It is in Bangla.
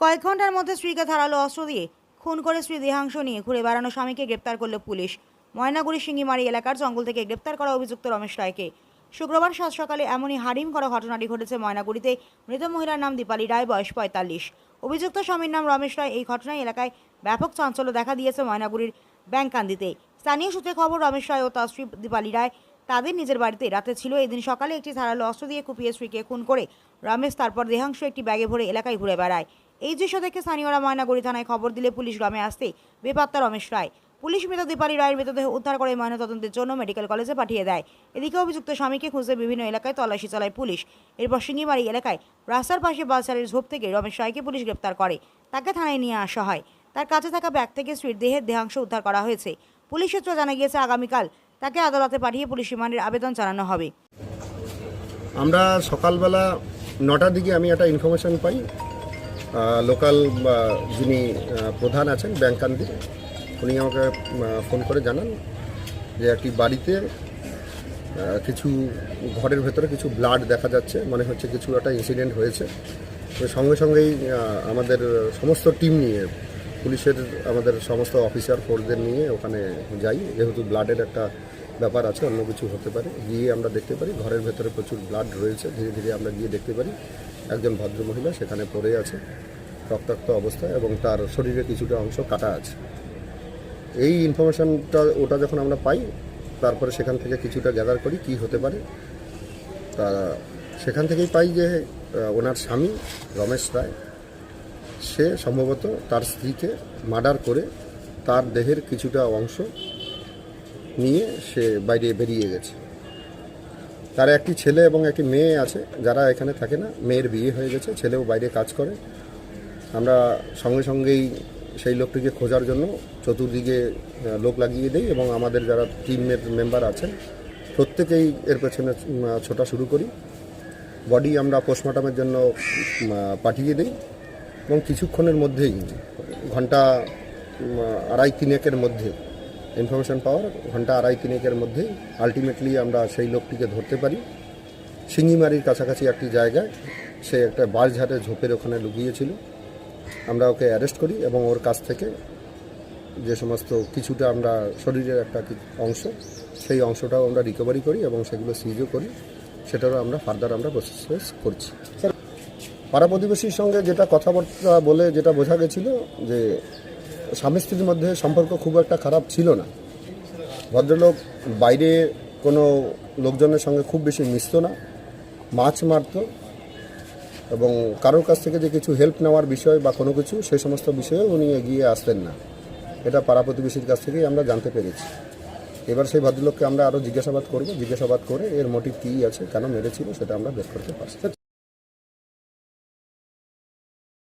কয়েক ঘণ্টার মধ্যে স্ত্রীকে ধারালো অস্ত্র দিয়ে খুন করে স্ত্রী দেহাংশ নিয়ে ঘুরে বেড়ানো স্বামীকে গ্রেপ্তার করল পুলিশ। ময়নাগুড়ি সিঙ্গিমারি এলাকার জঙ্গল থেকে গ্রেপ্তার করা অভিযুক্ত রমেশ রায়কে। শুক্রবার সাত সকালে এমনই হারিম করা ঘটনাটি ঘটেছে ময়নাগুড়িতে। মৃত মহিলার নাম দীপালি রায়, বয়স পঁয়তাল্লিশ। অভিযুক্ত স্বামীর নাম রমেশ রায়। এই ঘটনায় এলাকায় ব্যাপক চাঞ্চল্য দেখা দিয়েছে ময়নাগুড়ির ব্যাংকান্দিতে। স্থানীয় সূত্রে খবর, রমেশ রায় ও তার স্ত্রী দীপালি রায় তাদের নিজের বাড়িতে রাতে ছিল। এদিন সকালে একটি ধারালো অস্ত্র দিয়ে কুপিয়ে স্ত্রীকে খুন করে রমেশ তারপর দেহাংশ একটি ব্যাগে ভরে এলাকায় ঘুরে বেড়ায়। এই দৃশ্য দেখে স্থানীয়রা ময়নাগুড়ি থানায় খবর দিলে পুলিশ গ্রামে আসতে বেপাত্তা রমেশ রায়। পুলিশ মৃত দীপালি রায়ের মৃতদেহ উদ্ধার করে ময়নাতদন্তের জন্য মেডিকেল কলেজে পাঠিয়ে দেয়। এদিকে অভিযুক্ত স্বামীকে খুঁজতে বিভিন্ন এলাকায় তল্লাশি চালায় পুলিশ। এরপর সিঙ্গিমারি এলাকায় রাস্তার পাশে বালসারের ঝোপ থেকে রমেশ রায়কে পুলিশ গ্রেপ্তার করে। তাকে থানায় নিয়ে আসা হয়। তার কাছে থাকা ব্যাগ থেকে স্ত্রীর দেহের দেহাংশ উদ্ধার করা হয়েছে। পুলিশ সূত্র জানা গিয়েছে, আগামীকাল তাকে আদালতে পাঠিয়ে পুলিশ রিমান্ডের আবেদন জানানো হবে। আমরা সকালবেলা নটার দিকে আমি একটা ইনফরমেশন পাই। লোকাল যিনি প্রধান আছেন ব্যাংকান্দির উনি আমাকে ফোন করে জানান যে একটি বাড়িতে কিছু ঘরের ভেতরে কিছু ব্লাড দেখা যাচ্ছে, মনে হচ্ছে কিছু একটা ইনসিডেন্ট হয়েছে। সঙ্গে সঙ্গেই আমাদের সমস্ত টিম নিয়ে, পুলিশের, আমাদের সমস্ত অফিসার ফোর্সদের নিয়ে ওখানে যাই, যেহেতু ব্লাডের একটা ব্যাপার আছে, অন্য কিছু হতে পারে। গিয়ে আমরা দেখতে পারি, ঘরের ভেতরে প্রচুর ব্লাড রয়েছে। ধীরে ধীরে আমরা গিয়ে দেখতে পারি, একজন ভদ্রমহিলা সেখানে পড়ে আছে, রক্তাক্ত অবস্থায় এবং তার শরীরে কিছুটা অংশ কাটা আছে। এই ইনফরমেশনটা ওটা যখন আমরা পাই, তারপরে সেখান থেকে কিছুটা গ্যাদার করি, কি হতে পারে, তা সেখান থেকেই পাই যে ওনার স্বামী রমেশ রায়, সে সম্ভবত তার স্ত্রীকে মার্ডার করে তার দেহের কিছুটা অংশ নিয়ে সে বাইরে বেরিয়ে গেছে। তার একটি ছেলে এবং একটি মেয়ে আছে, যারা এখানে থাকে না। মেয়ের বিয়ে হয়ে গেছে, ছেলেও বাইরে কাজ করে। আমরা সঙ্গে সঙ্গেই সেই লোকটিকে খোঁজার জন্য চতুর্দিকে লোক লাগিয়ে দিই এবং আমাদের যারা টিমের মেম্বার আছেন, প্রত্যেকেই এর পেছনে ছোটা শুরু করি। বডি আমরা পোস্টমর্টমের জন্য পাঠিয়ে দিই এবং কিছুক্ষণের মধ্যেই, ঘণ্টা আড়াই তিনেকের মধ্যে ইনফরমেশন পাওয়ার ঘণ্টা আড়াই তিনেকের মধ্যেই আলটিমেটলি আমরা সেই লোকটিকে ধরতে পারি। সিঙ্গিমারির কাছাকাছি একটি জায়গায় সে একটা বাঁশঝাটে ঝোপের ওখানে লুকিয়েছিল। আমরা ওকে অ্যারেস্ট করি এবং ওর কাছ থেকে যে সমস্ত কিছুটা আমরা শরীরের একটা অংশ, সেই অংশটাও আমরা রিকভারি করি এবং সেগুলো সিজও করি। সেটারও আমরা ফার্দার আমরা প্রসেস করছি। পাড়া প্রতিবেশীর সঙ্গে যেটা কথাবার্তা বলে যেটা বোঝা গেছিল যে স্বামী স্ত্রীর মধ্যে সম্পর্ক খুব একটা খারাপ ছিল না। ভদ্রলোক বাইরে কোনো লোকজনের সঙ্গে খুব বেশি মিশত না, মাছ মারত এবং কারোর কাছ থেকে যে কিছু হেল্প নেওয়ার বিষয় বা কোনো কিছু সেই সমস্ত বিষয়ে উনি এগিয়ে আসতেন না। এটা পাড়া প্রতিবেশীর কাছ থেকেই আমরা জানতে পেরেছি। এবার সেই ভদ্রলোককে আমরা আরও জিজ্ঞাসাবাদ করব। জিজ্ঞাসাবাদ করে এর মোটিভ কী আছে, কেন মেরেছিল সেটা আমরা বের করতে পারছি।